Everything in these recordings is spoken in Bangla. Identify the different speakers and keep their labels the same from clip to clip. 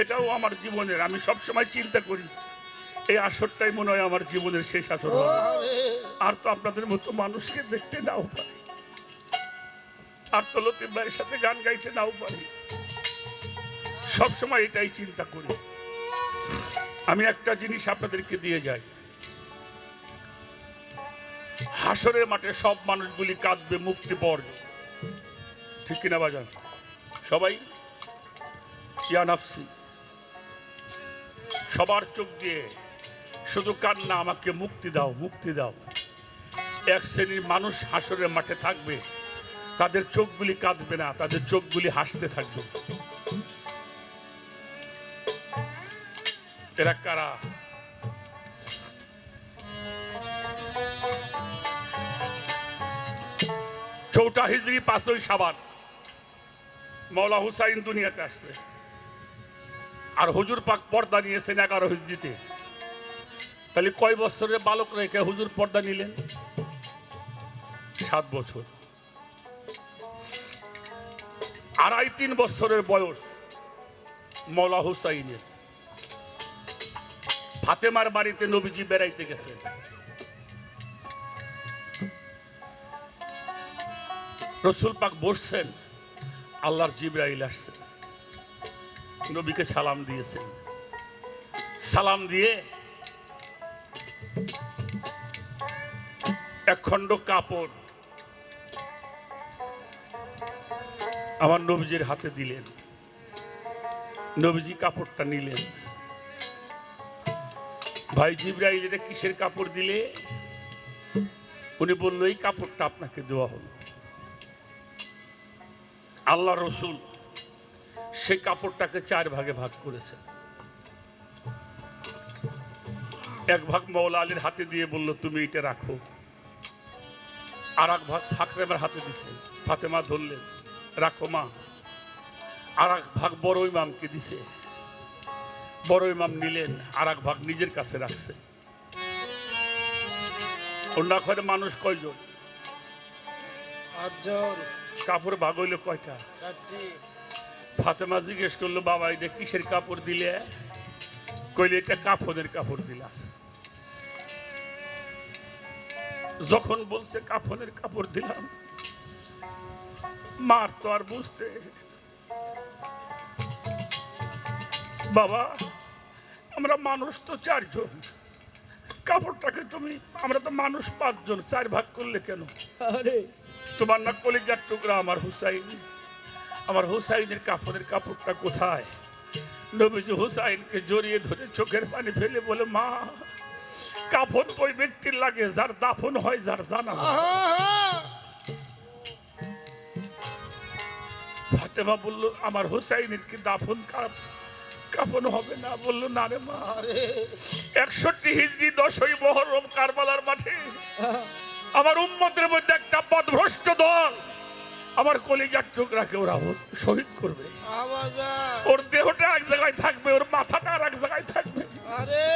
Speaker 1: এটাও আমার জীবনের আমি সব সময় চিন্তা করি। এই আসরটাই মনে হয় আমার জীবনের শেষ আসর আর। তো আপনাদের মতো মানুষকে দেখতে নাও পারি। আর তো লতিফ ভাইয়ের সাথে গান গাইতে নাও পারি। সবসময় এটাই চিন্তা করি। আমি একটা জিনিস আপনাদেরকে দিয়ে যাই। হাসরের মাঠে সব মানুষগুলি কাঁদবে মুক্তি পর ঠিক কিনা বাজান? সবাই? ইয়া নাফসি সবার চোখ দিয়ে শুধু কান্না, আমাকে মুক্তি দাও মুক্তি দাও। এক শ্রেণির মানুষ হাসরের মাঠে থাকবে, তাদের চোখগুলি কাঁদবে না, তাদের চোখগুলি হাসতে থাকবে। এরা কারা? চৌঠা হিজড়ি পাঁচই সাবান। মৌলা হুসাইন দুনিয়াতে আসছে। আর হুজুর পাক পর্দা নিয়েছেন এগারো হিজড়িতে। তাহলে কয় বছরের বালক রেখে হুজুর পর্দা নিলেন? সাত বছর। আড়াই তিন বছরের বয়স মৌলা হুসাইনের। ফাতেমার বাড়িতে নবীজি বেড়াইতে গেছেন। রসুল পাক বসছেন, আল্লাহর জিব্রাইল আসছে। নবীকে সালাম দিয়েছেন সালাম দিয়ে এক খণ্ড কাপড় আমার নবীজির হাতে দিলেন। নবীজি কাপড়টা নিলেন। ভাই জিব্রাইল এটা কিসের কাপড় দিলে? উনি বলল, এই কাপড়টা আপনাকে দেওয়া হলো। আল্লাহ রসুল সেই কাপড়টাকে চার ভাগে ভাগ করেছে। এক ভাগ মৌলা আলীর হাতে দিয়ে বলল তুমি এটা রাখো। আর এক ভাগ ফাকরেমার হাতে দিছে। ফাতেমা ধরলেন রাখো মা। আর এক ভাগ বড় ইমামকে দিছে। বড় ইমাম নিলেন আর এক ভাগ নিজের কাছে রাখছে। অন্য ঘরে মানুষ কয়জন?
Speaker 2: পাঁচজন।
Speaker 1: কাপড় ভাগ হইল কয়টা?
Speaker 2: চারটি।
Speaker 1: ফাতেমা জিজ্ঞেস করল বাবা এটা কিসের কাপড় দিলে? কইলে এটা কাফনের কাপড় দিলাম। যখন বলছে কাফনের কাপড় দিলাম মার তো আর বুঝতে বাবা আমরা মানুষ তো চারজন। কাপড়টাকে তুমি আমরা তো মানুষ পাঁচজন চার ভাগ করলে কেন?
Speaker 2: আরে।
Speaker 1: তোমার না কলিজার টুকরা আমার হুসাইন। আমার হুসাইনের কাপড়ের কাপড়টা কোথায়? নবীজি হুসাইনকে জড়িয়ে ধরে চোখের পানি ফেলে বলে, মা, কাফন ওই ব্যক্তির লাগে, যার দাফন হয়, যার জানা। ফাতেমা বলল, আমার হুসাইনের কি দাফন কাফন হবে না? বলল, না রে মা
Speaker 2: আরে
Speaker 1: একষট্টি হিজড়ি দশই মহরম কারবালার মাঠে। আমার উম্মতের মধ্যে একটা পদভ্রষ্ট দল আমার কলিজার টুকরাকে ওরা শহীদ করবে। ওর দেহটা এক জায়গায় থাকবে ওর মাথাটা আর এক জায়গায় থাকবে।
Speaker 2: আরে।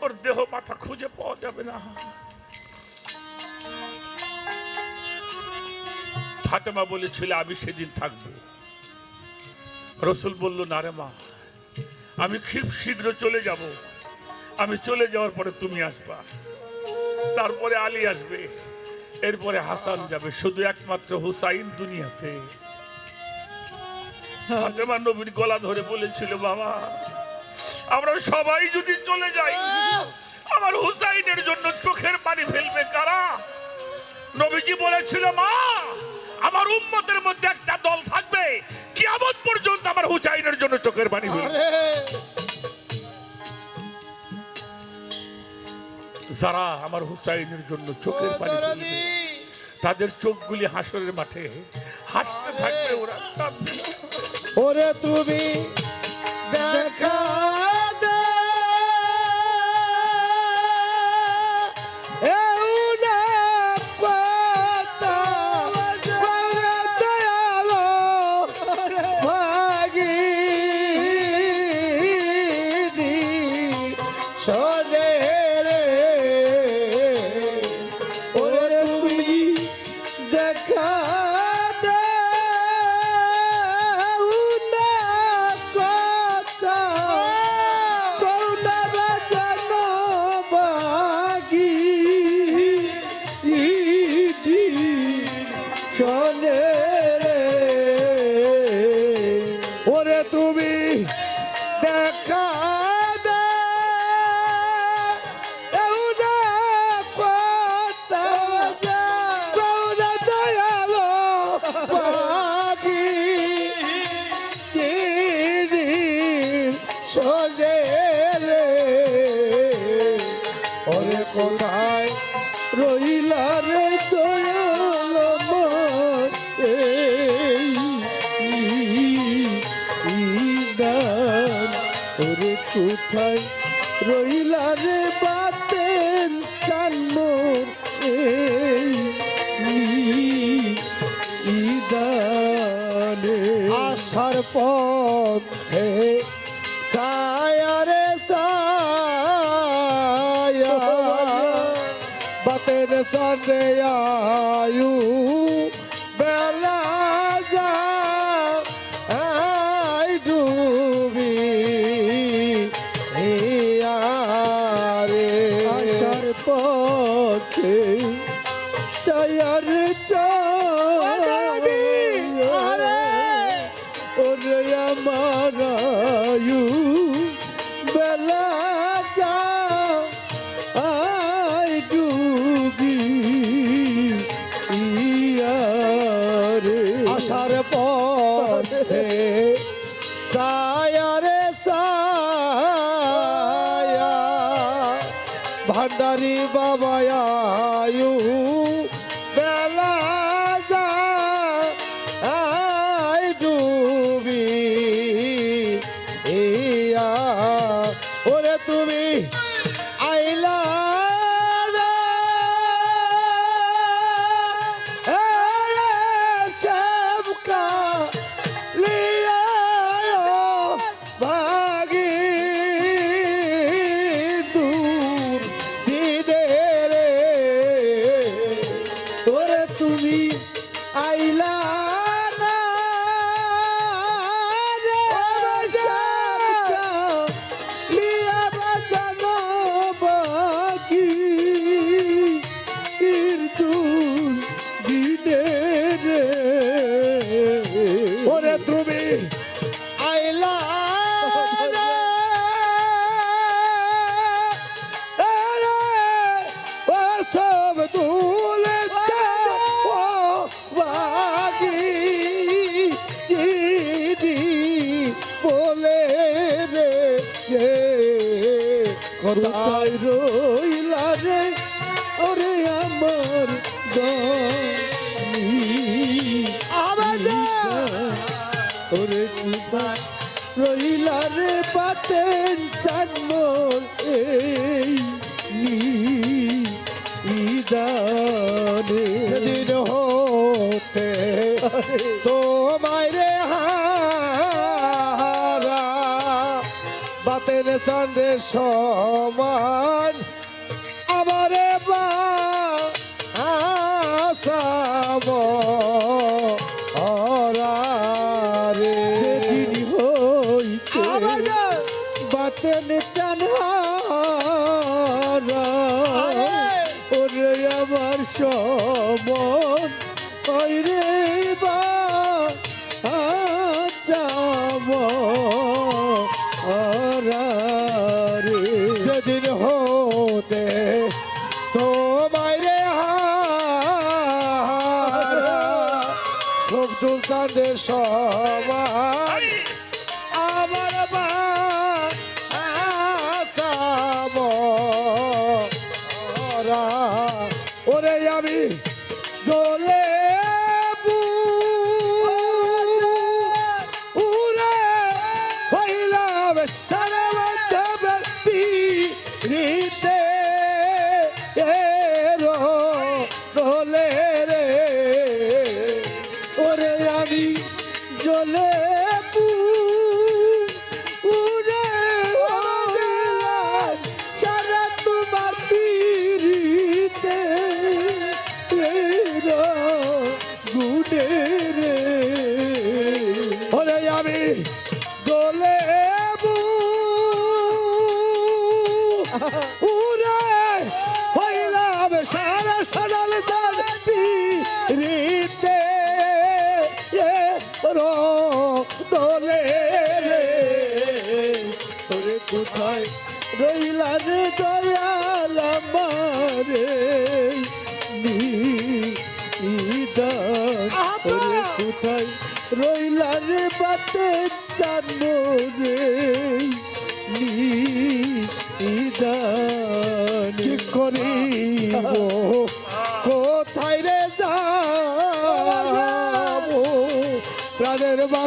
Speaker 1: ওর দেহ মাথা খুঁজে পাওয়া যাবে না। ফাতেমা বলেছিল আমি সেদিন থাকব। রসুল বলল না রে মা আমি খুব শীঘ্র চলে যাব। আমি চলে যাওয়ার পরে তুমি আসবা। তারপরে আলী আসবে। এরপরে হাসান যাবে শুধু একমাত্র হুসাইন দুনিয়াতে। ফাতেমা নবীর গলা ধরে বলেছিল, বাবা, আমরা সবাই যদি চলে যাই, আমার হুসাইনের জন্য চোখের পানি ফেলবে কারা? নবীজি বলেছিল, মা, আমার উম্মতের মধ্যে একটা দল থাকবে। কিয়ামত পর্যন্ত আমার হুসাইনের জন্য চোখের পানি ফেলবে। যারা আমার হুসাইনের জন্য চোখের পানি তাদের চোখগুলি হাসরের মাঠে। হাসতে থাকবে ওরা।
Speaker 2: ওরে তুমি দেখা to me. মধ্যে সায়ারে সায়া বাতের সন্দেয়া ছায়া রে ছায়া ভান্ডারি বাবায়া রহিলার পাতেন চান্ম এই নিদানে। দিন হতে তোমায় রে হারা বাতের সমান তাদের সবাই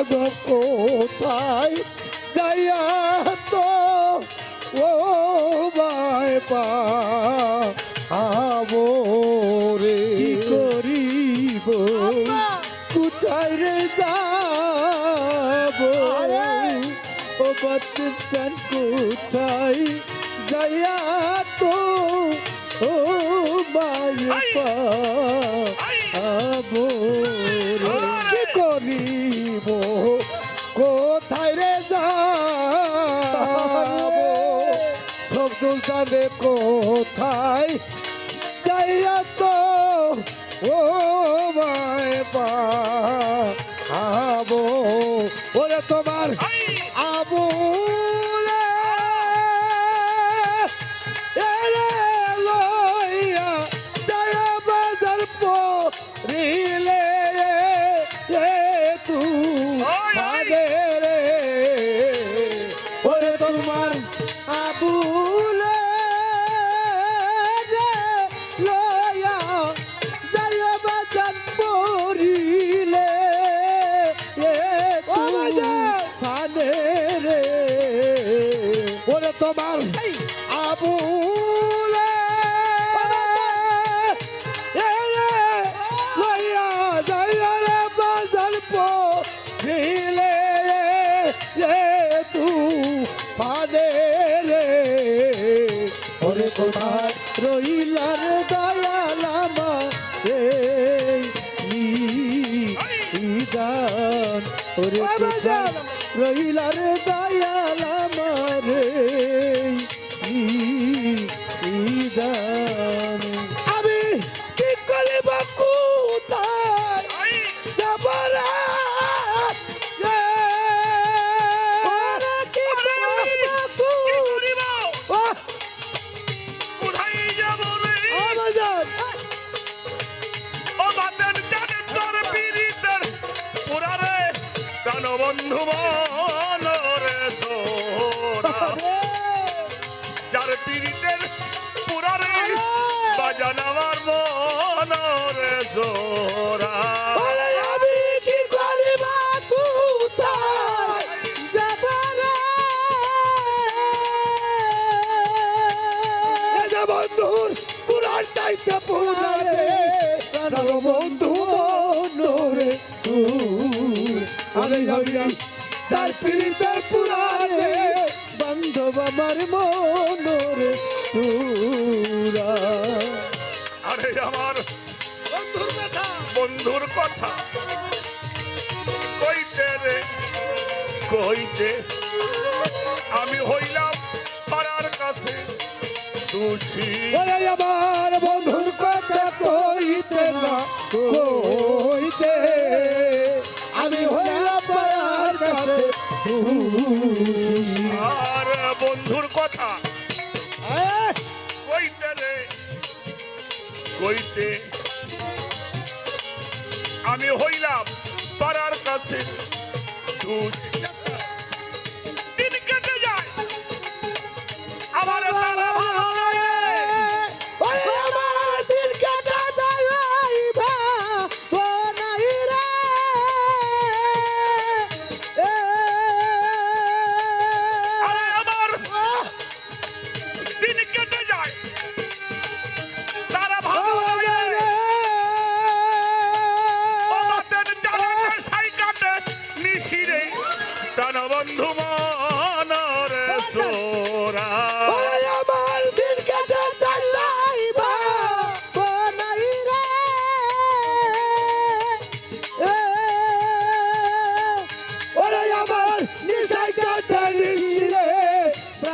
Speaker 2: জগৎ কোথায়? সুলতানে কোথায়? যাইয়া তো ও মায় পা আবো ওরে তোমার আবু তোমার
Speaker 1: আবু বন্ধু মনরে যার পীড়িতের পুরারে বাজান আমার
Speaker 2: মন। আমার মনোর
Speaker 1: আরে আমার
Speaker 2: বন্ধুর কথা।
Speaker 1: বন্ধুর কথা। কইতে রে কইতে। আমি হইলাম পাড়ার কাছে দোষী।
Speaker 2: আমার বন্ধুর কথা কইতে না
Speaker 1: কই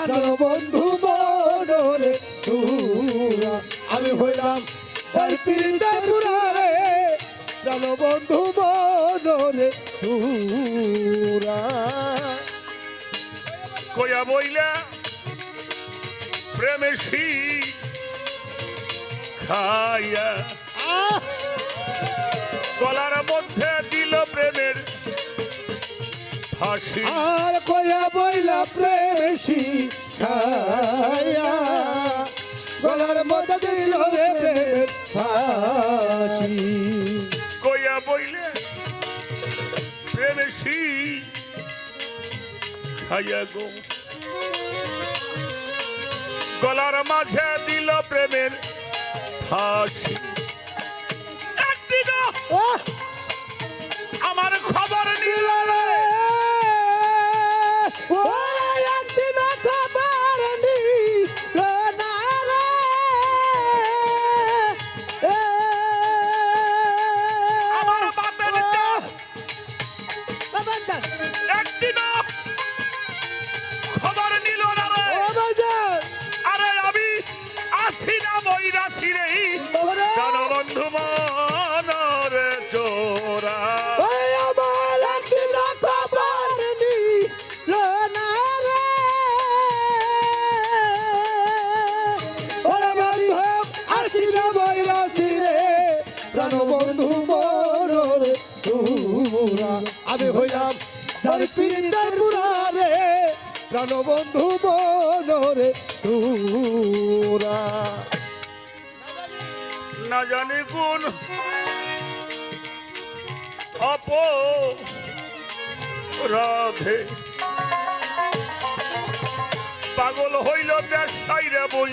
Speaker 2: জানো
Speaker 1: বন্ধু মনরে তুরা। আমি হইলাম তার পীড়িতা তুরা
Speaker 2: রে
Speaker 1: জানো বন্ধু মনরে
Speaker 2: তুরা।
Speaker 1: কয়া বইলা প্রেমেছি খাইয়া। কলার মধ্যে ফাঁসি
Speaker 2: আর কয়া বইলা প্রেমসি গলার মত দিল রে ফাঁসি
Speaker 1: কয়া বইলে প্রেমসি ছায়া গো। গলার মাঝে দিল প্রেমের ফাঁসি আমার খবর নিল
Speaker 2: প্রাণবন্ধু মনোরে তুরা। আমি হইলাম তার পীড়িতার পুরা রে প্রাণবন্ধু মনোরে তুরা
Speaker 1: না জানি কোন অপ রাধে পাগল হইল দেশ সাইরে বই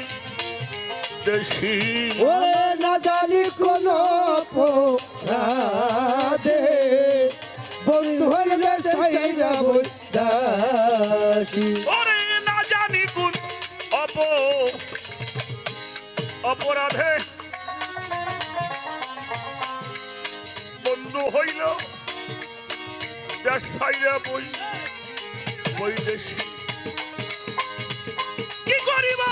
Speaker 1: দেশি
Speaker 2: ওরে না জানি কোন রাধে বন্ধু হলে বই দাসী।
Speaker 1: ওরে না জানি কোন অপ অপরাধে বন্ধু হইল সাইরে বই বৈদেশি কি করিব?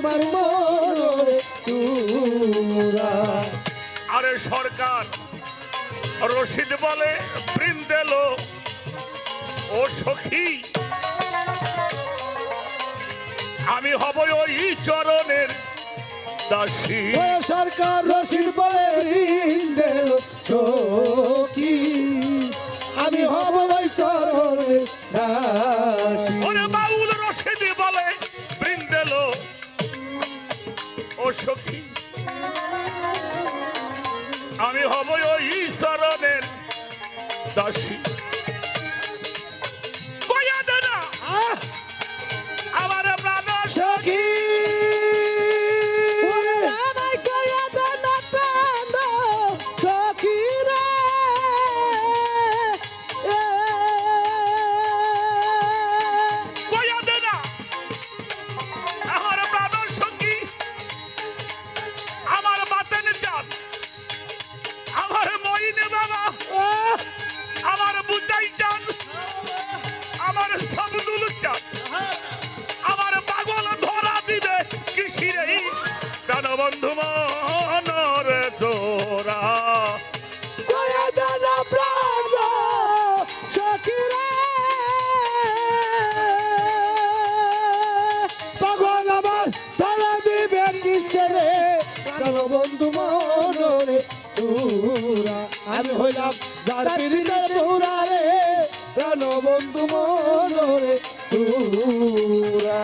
Speaker 2: আমার তুরা
Speaker 1: আরে সরকার রশিদ বলে বৃন্দেলো ও সখী আমি হব ওই চরণের দাসী।
Speaker 2: সরকার রশিদ বলে বৃন্দের সখী। আমি হব ওই চরণে দাসী।
Speaker 1: ওরে বাউল রশিদ বলে বৃন্দেলো ও সখী আমি হব চরণের দাসী। বন্ধু মনরে
Speaker 2: আমি হইলাম যার পিরিতের পুরা রে। প্রাণ বন্ধু মনরে তুরা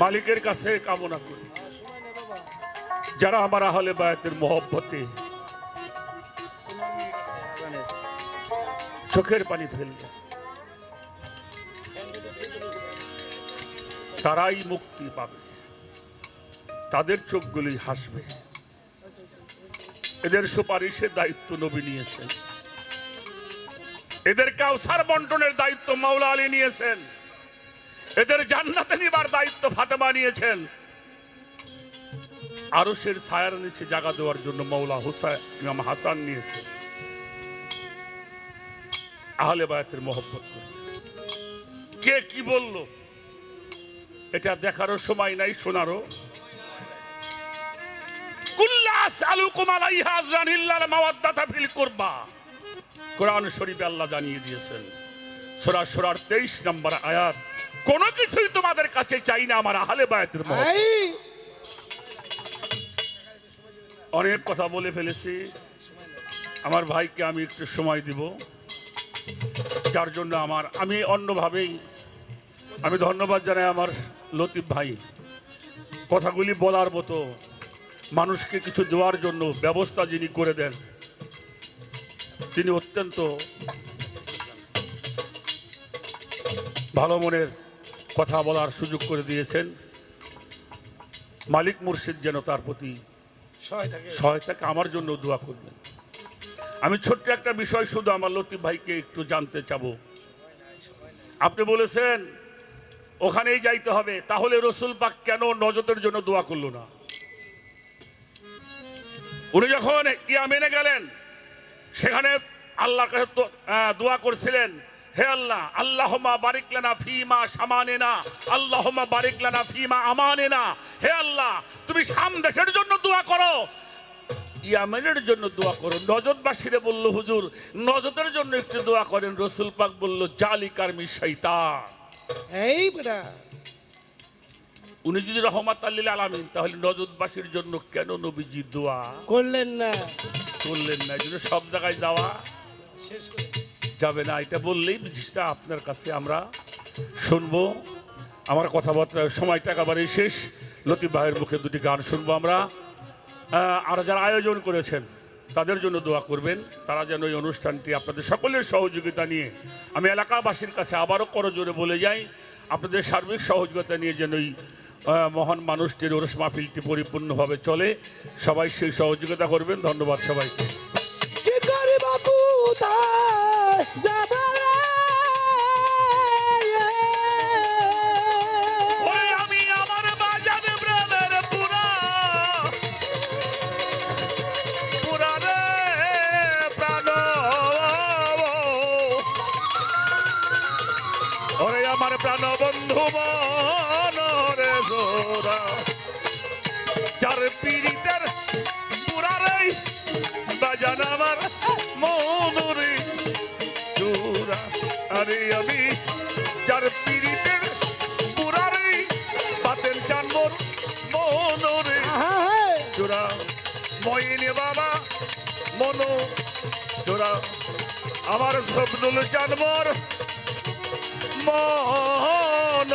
Speaker 1: মালিকের কাছে কামনা করি। যারা আমার আহলে বায়াতের মহব্বতে। চোখের পানি ফেলবে। তারাই মুক্তি পাবে। তাদের চোখগুলি হাসবে। এদের সুপারিশের দায়িত্ব নবী নিয়েছেন। এদের কাউসার বন্টনের দায়িত্ব মাওলা আলী নিয়েছেন। এদের জান্নাতে নিবার দায়িত্ব ফাতেমা নিয়েছেন। আরশের ছায়ার নিচে জায়গা দেওয়ার জন্য মৌলা হুসাইন, ইমাম হাসান নিয়েছে। আহলে বায়াতের মহব্বত কে কি বলল? এটা দেখারও সময় নাই, শোনারও। কোরআন আল্লাহ জানিয়ে দিয়েছেন, সূরা সূরার 23 নম্বর আয়াত, কোন কিছুই তোমাদের কাছে চাই না আমার আহলে বায়াতের মহব্বত। অনেক কথা বলে ফেলেছি। আমার ভাইকে আমি একটু সময় দিব। যার জন্য আমার, আমি অন্যভাবেই, আমি ধন্যবাদ জানাই আমার লতিফ ভাই। কথাগুলি বলার মতো মানুষকে কিছু দেওয়ার জন্য ব্যবস্থা যিনি করে দেন, তিনি অত্যন্ত ভালো মনের কথা বলার সুযোগ করে দিয়েছেন। মালিক মুর্শিদ যেন তার প্রতি সহায়তাকে। আমার জন্য দোয়া করবেন। আমি ছোট্ট একটা বিষয় শুধু আমার লতিফ ভাইকে একটু জানতে চাব। আপনি বলেছেন ওখানেই যাইতে হবে তাহলে রসুল পাক কেন নজতের জন্য দোয়া করল না? উনি যখন ইয়ামেনে গেলেন সেখানে আহ, দোয়া করছিলেন হে আল্লাহ আল্লাহমা বারিক লানা ফিমা সামানেনা আল্লাহমা বারিক লানা ফিমা আমানেনা। হে আল্লাহ তুমি শাম দেশের জন্য দোয়া করো। ইয়ামেনের জন্য দোয়া করো। নজরবাসীরে বলল হুজুর নজরের জন্য একটু দোয়া করেন। রসুল পাক বলল জালিকার মিশাইতা
Speaker 2: এই বেটা।
Speaker 1: উনি যদি রহমাত আল্লিল আলামিন তাহলে নজরবাসীর জন্য কেন নবীজি দোয়া?
Speaker 2: করলেন না।
Speaker 1: করলেন না এই জন্য সব জায়গায় যাওয়া।
Speaker 2: শেষ করে
Speaker 1: যাবে না, এটা বললেই জিনিসটা আপনার কাছে আমরা শুনব। আমার কথাবার্তা সময়টা একেবারেই শেষ। লতিফ ভাইয়ের মুখে দুটি গান শুনব আমরা। আর যারা আয়োজন করেছেন, তাদের জন্য দোয়া করবেন। তারা যেন এই অনুষ্ঠানটি আপনাদের সকলের সহযোগিতা নিয়ে, আমি এলাকাবাসীর কাছে আবারও করজোরে বলে যাই, আপনাদের সার্বিক সহযোগিতা নিয়ে যেন এই মহান মানুষটির ওরস মাহফিলটি পরিপূর্ণভাবে চলে। সবাই সেই সহযোগিতা করবেন। ধন্যবাদ সবাইকে। আমার প্রাণ বন্ধু মন রে জোরা চার পীড়িতের পুরা বাজান আমার মনুরে আরে আমি যার পীড়িতের পুরারে পাতেন চানমোর মনরে। চূড়া ময়নে বাবা মনো। চূড়া আমার স্বপ্নুল চানমোর মন